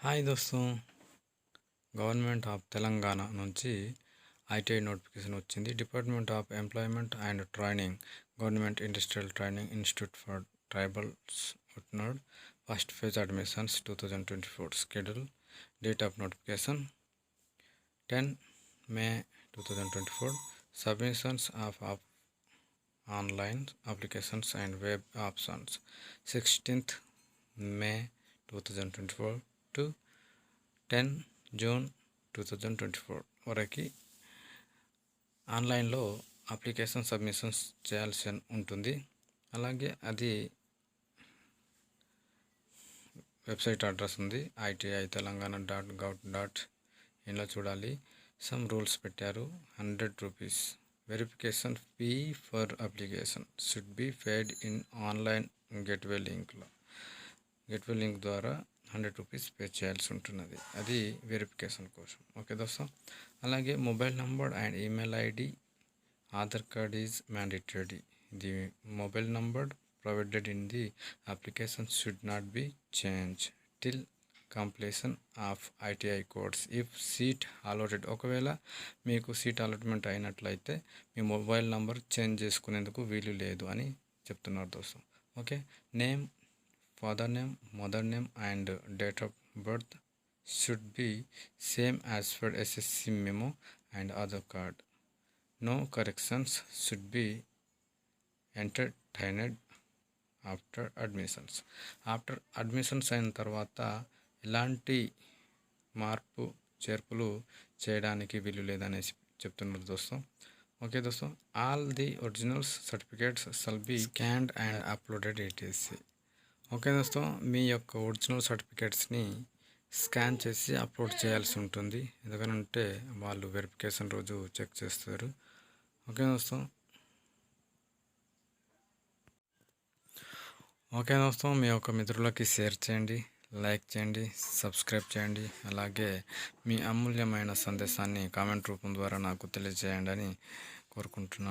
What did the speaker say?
Hi దోస్తం. Government of Telangana నుంచి ITI notification వచ్చింది. Department of employment and training government industrial training institute for tribals Utnoor first phase admissions two thousand twenty four schedule date of notification ten May two thousand twenty four submissions of of online applications and web options sixteenth May two thousand twenty four to ten June two thousand twenty four వరకు ఆన్లైన్లో application submissions చేయాల్సి ఉంటుంది. అలాగే అది website address ఉంది. ITI Telangana dot gov dot ఇన్లో చూడాలి. Some rules పెట్టారు. Hundred rupees. Verification fee for application should be paid in online gateway లింక్లో. Gateway link ద్వారా హండ్రెడ్ రూపీస్ పే చేయాల్సి ఉంటున్నది. అది వెరిఫికేషన్ కోసం. ఓకే దోస్తం? అలాగే mobile number and email ID Aadhaar card is mandatory the mobile number provided in the application should not be change till completion of ITI course if seat allotted ఒకవేళ మీకు seat allotment అయినట్లయితే మీ mobile number change చేసుకునేందుకు వీలు లేదు అని చెప్తున్నారు దోస్తం. Okay? Name father name mother name and date of birth should be same as for SSC memo and Aadhaar card no corrections should be entertained after admissions after admissions అయిన తర్వాత ఎలాంటి మార్పు చేర్పులు చేయడానికి వీలు లేదనేసి చెప్తున్నారు దోస్తం. Okay దోస్తం all the originals certificates shall be scanned and uploaded etc okay దోస్తం మీ యొక్క ఒరిజినల్ సర్టిఫికేట్స్ని స్కాన్ చేసి అప్లోడ్ చేయాల్సి ఉంటుంది. ఎందుకనంటే వాళ్ళు వెరిఫికేషన్ రోజు చెక్ చేస్తారు. ఓకే దోస్తం. ఓకే దోస్తం మీ యొక్క మిత్రులకి షేర్ చేయండి లైక్ చేయండి సబ్స్క్రైబ్ చేయండి అలాగే మీ అమూల్యమైన సందేశాన్ని కామెంట్ రూపం ద్వారా నాకు తెలియజేయండి అని కోరుకుంటున్నాను